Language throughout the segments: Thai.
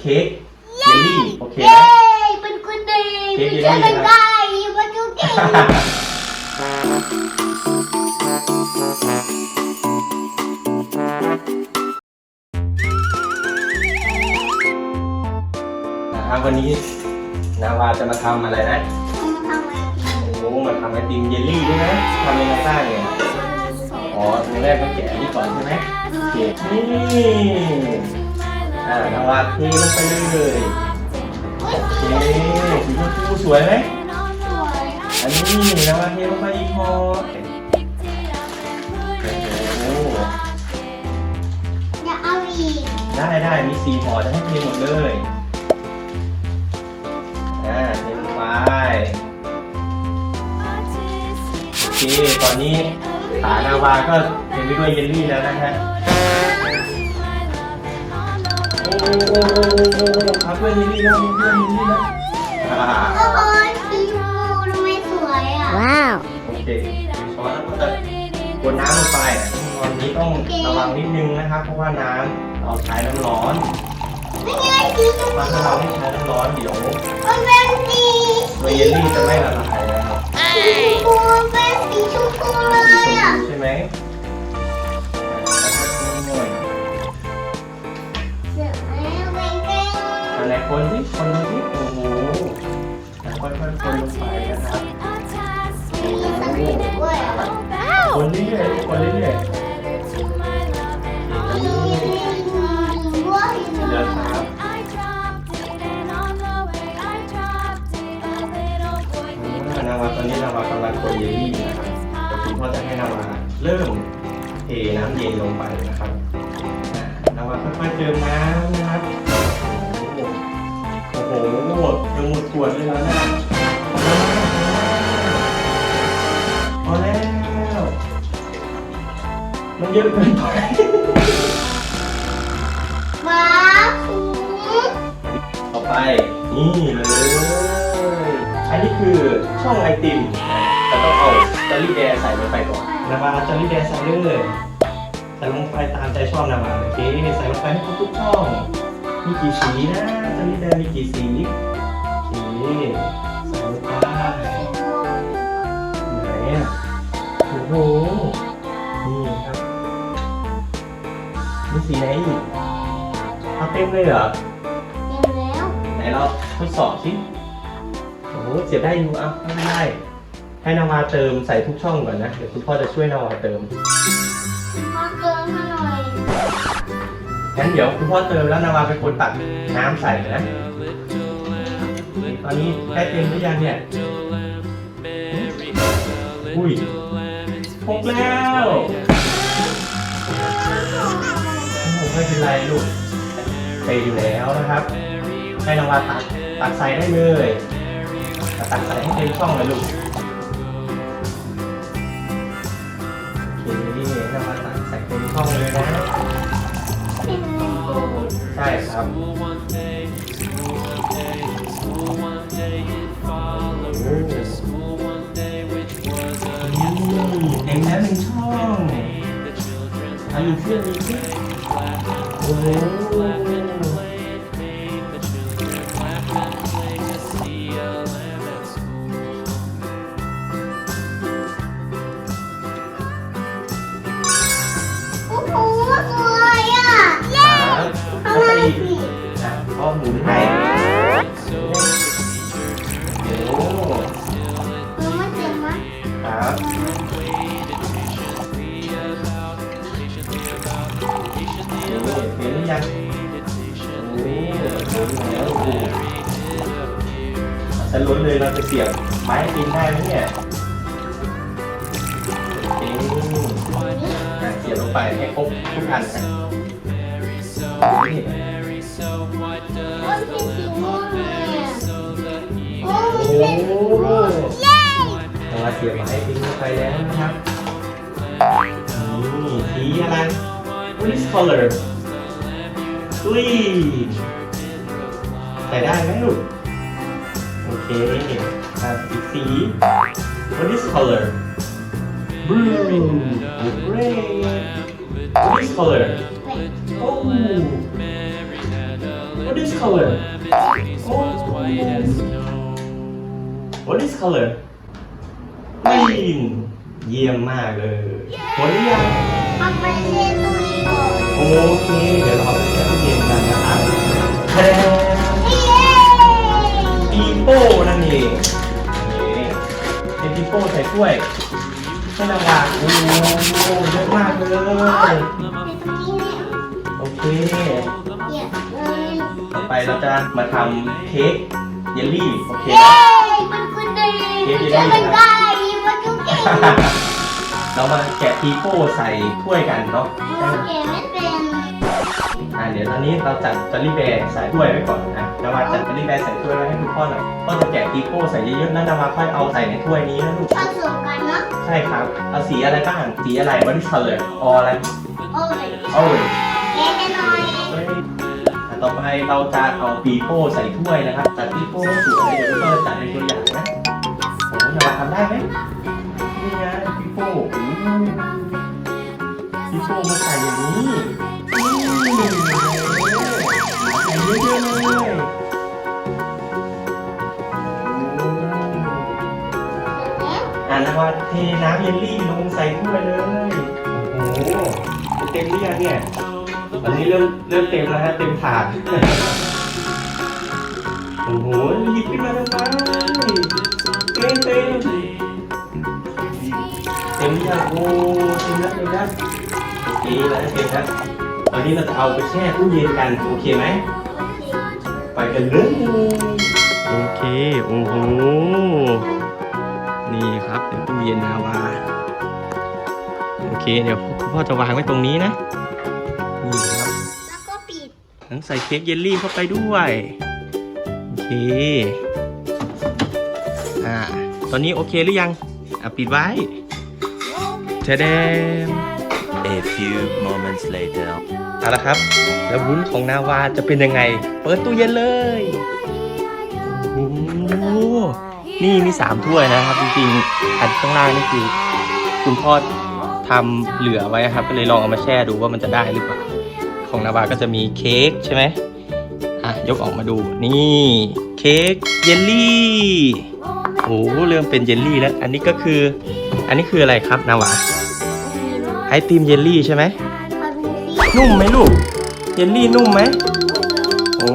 เค้กเยลลี่โอเคเย้ไหม เป็นคนดีเค้เป็กนเยลลี่ เชื่อกันนะได้มาจุกี้นะครับวันนี้นาวาจะมาทำอะไรนะ ทำไมโอ้มาทำไอติมเยลลี่ด้วยนะทำยังไงบ้างเนี่ย อ๋อทีแรกต้องแกะอันนี้ก่อนใช่ไหมโอเคนี่ อ่านาวาเทลงไปเลยโอเคสีชมพูสวยไหมอันนี้นาวาเทลงไปอีกพอโอ้โหอย่าเอาอีกได้ได้มีสีหอจะให้เทหมดเลยอ่าเทลงไปโอเคตอนนี้ฐานาวาก็เต็มไปด้วยเยลลี่แล้วนะฮะ โอ้โหโอ้โหโอ้โหครับเพื่อนเยลลี่แล้วเพื่อนเยลลี่แล้วอ่าโอ้โหสีชมพูทำไมสวยอะ ว้าว โอเคช้อนแล้วก็จะกดน้ำลงไปตอนนี้ต้องระวังนิดนึงนะครับ เพราะว่าน้ำเราใช้น้ำร้อนไม่ใช่สีชมถ้าเราไม่ใช้น้ำร้อนเดี๋ยวพูมันเป็นสีตัวเยลลี่จะไม่ละลายนะครับสีชมพูมันเป็นสีชมพูเลยอะ ใช่ไหม คนที่คนที่โอ้โหค่อยๆคนลงไปนะครับมีสำลีด้วยอะคนเรื่อยๆคนเรื่อยมีมีด้วยๆเดี๋ยวครับอ่านาวาตอนนี้นาวากำลังคนเยลี่นะครับคุณพ่อจะให้นาวาเริ่มเทน้ำเย็นลงไปนะครับนาวาค่อยๆเติมน้ำนะครับ โอ้โหโอ้โหยังหมดขวดเลยแล้วนะพอแล้ว มันเยอะเกินไปฟ้าสูงต่อไป นี่เลย อันนี้คือช่องไอติมแต่ต้องเอาจอรี่แดร์ใส่ลงไปก่อนนาวาจอรี่แดร์ใส่เลยใส่ลงไปตามใจชอบนาวาโอเคใส่ลงไปให้ครบทุกช่อง มีกี่สีนะจอรี่แดร์มีกี่สีโอเคใส่ลงไปไหนอะโอ้โหนี่ครับมีสีไหนอีกเอาเต็มเลยเหรอเต็มแล้วไหนเราทดสอบสิโอ้โหเสียบได้อยู่อะไม่ได้ ให้นาวาเติมใส่ทุกช่องก่อนนะ เดี๋ยวคุณพ่อจะช่วยนาวาเติมมาเกินมาหน่อย งั้นเดี๋ยวคุณพ่อเติมแล้วนาวาเป็นคนตักน้ำใส่นะ ตอนนี้ใกล้เต็มหรือยังเนี่ย อุ้ยครบแล้วโอ้โหไม่เป็นไรลูกไปอยู่แล้วนะครับให้นาวาตักตักใส่ได้เลยตักใส่ให้เต็มช่องเลยลูก ใช่ครับอืมเต็มแล้วหนึ่งช่องอายุเชื่อดีสิโอ้โหค เลยเราจะเสียบไม้กินได้ไหมเนี่ยโอเอะเสียบลงไปให้ครบทุกอันครับนี่มันเป็นสีม่วงเลยอะโอ้โอ้ยเป็นโหเรามาเสียบไม้ทิ้งลงไปแล้วนะครับนี่สีอะไร Which color Green ใส่ได้ไหมลูก โอเคอะอีกสี What is color Blue Red What is color เป็น Oh What is color What is color Green เยี่ยมมากเลยหมดหรือยัง เอาไปเล่นตู้นี้ก่อน โอเค เดี๋ยวเราเอาไปแช่ตู้เย็นกัน ถ้วยให้นางวาโอ้โหเยอะมากเลย โอเคเย้เลยต่อไปเราจะมาทำเค้กเยลลี่ โอเคเย้ไหมมันคือดีมันจะเป็นได้มันจุกเก่งเรามาแกะปีโป้ใส่ถ้วยกันเนาะโอเคไม่เป็น อ่าเดี๋ยวตอนนี้เราจัดจอลลี่แบร์ใส่ถ้วยไว้ก่อนนะนาวาจัดจอลลี่แบร์ใส่ถ้วยไว้ให้คุณพ่อหน่อยพ่อจะแกะปีโป้ใส่เยอะๆแล้วนาวาค่อยเอาใส่ในถ้วยนี้นะลูกผสมกันเนาะใช่ครับเอาสีอะไรบ้างสีอะไร what is color อออะไรโอ้ย orange เอ๊ะแน่นอนเฮ้ยอะต่อไปเราจะเอาปีโป้ใส่ถ้วยนะครับจัดปีโป้ให้สวยเดี๋ยวเราจัดเป็นตัวอย่างนะโอ้โหนาวาทำได้ไหมนี่ไงปีโป้ โอ้โหปีโป้มาใส่อย่างนี้อืมใส่เยอะๆเลยโอ้แล้วอ่านว่าเทน้ำเยลลี่ลงใส่ถ้วยเลย โอ้โห เต็มหรือยังเนี่ยตอนนี้เริ่มเริ่มเต็มแล้วฮะเต็มถาด โอ้โหหยิบขึ้นมาทำไมเต็มเต็มเต็มอยังโอ้เต็มแล้วเต็มแล้ว โอเคแล้วเต็มแล้วตอนนี้เราจะเอาไปแช่ตู้เย็นกันโอเคไหมไปกันเลยโอเคโอ้โหนี่ครับเป็นตู้เย็นนาวาโอเค เดี๋ยวพ่อจะวางไว้ตรงนี้นะนี่ครับแล้วก็ปิดทั้งใส่เค้กเยลลี่เข้าไปด้วยโอเคอ่าตอนนี้โอเคหรือยังอะปิดไว้เชดม A few moments later. เอาละครับ แล้ววุ้นของนาวาจะเป็นยังไง เปิดตู้เย็นเลยโอ้โหนี่มีสามถ้วยนะครับ จริงๆ อันข้างล่างนี่คือ คุณพ่อทำเหลือไว้ครับ ก็เลยลองเอามาแช่ดูว่ามันจะได้หรือเปล่า ของนาวาก็จะมีเค้กใช่ไหมอะ ยกออกมาดู นี่เค้กเยลลี่โอ้โหเริ่มเป็นเยลลี่แล้ว อันนี้ก็คือ อันนี้คืออะไรครับนาวา ไอติมเยลลี่ใช่ไหมมาดูสินุ่มไหมลูก เยลลี่นุ่มไหม โอ้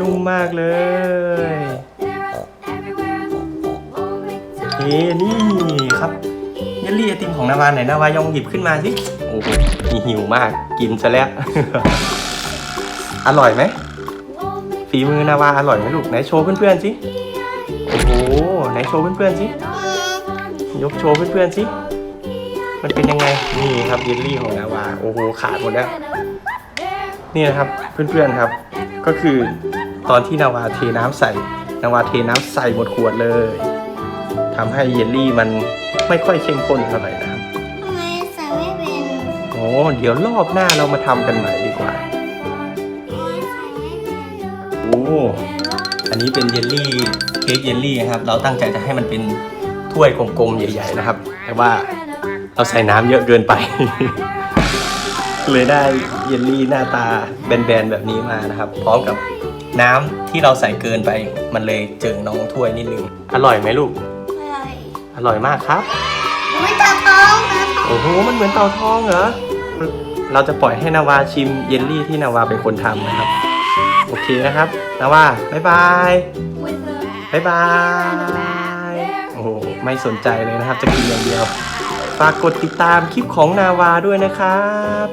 นุ่มมากเลย เอ้นี่ครับ เยลลี่ไอติมของนาวาไหนนาวายองหยิบขึ้นมาสิ โอ้โหนี่หิวมาก กินซะแล้ว อร่อยไหม ฝีมือนาวาอร่อยไหมลูก ไหนโชว์เพื่อนๆสิ โอ้โห ไหนโชว์เพื่อนๆสิ ยกโชว์เพื่อนๆสิ มันเป็นยังไง นี่ครับเยลลี่ของนาวาโอ้โหขาดหมดแล้ว นี่นะครับเพื่อนๆครับ ก็คือตอนที่นาวาเทน้ำใส่ นาวาเทน้ำใส่หมดขวดเลยทำให้เยลลี่มันไม่ค่อยเข้มข้นเท่าไหร่นะครับทำไมใส่ไม่เป็นโอ้เดี๋ยวรอบหน้าเรามาทำกันใหม่ดีกว่าโอ้อันนี้เป็นเยลลี่เค้กเยลลี่นะครับ เราตั้งใจจะให้มันเป็นถ้วยกลมๆใหญ่ ๆ นะครับ แต่ว่า เราใส่น้ำเยอะเกินไป เลยได้เยลลี่หน้าตาแบนๆแบบนี้มานะครับ พร้อมกับน้ำที่เราใส่เกินไป มันเลยเจิ่งน้องถ้วยนิดนึง อร่อยไหมลูกอะไรอร่อยมากครับไม่ตาท้องนะโอ้โหมันเหมือนเต่าทองเหรอ เราจะปล่อยให้นาวาชิมเยลลี่ที่นาวาเป็นคนทำนะครับ โอเคนะครับนาวาบ๊ายบายบ๊ายบาย โอ้โหไม่สนใจเลยนะครับ จะกินอย่างเดียว ฝากกดติดตามคลิปของนาวาด้วยนะครับ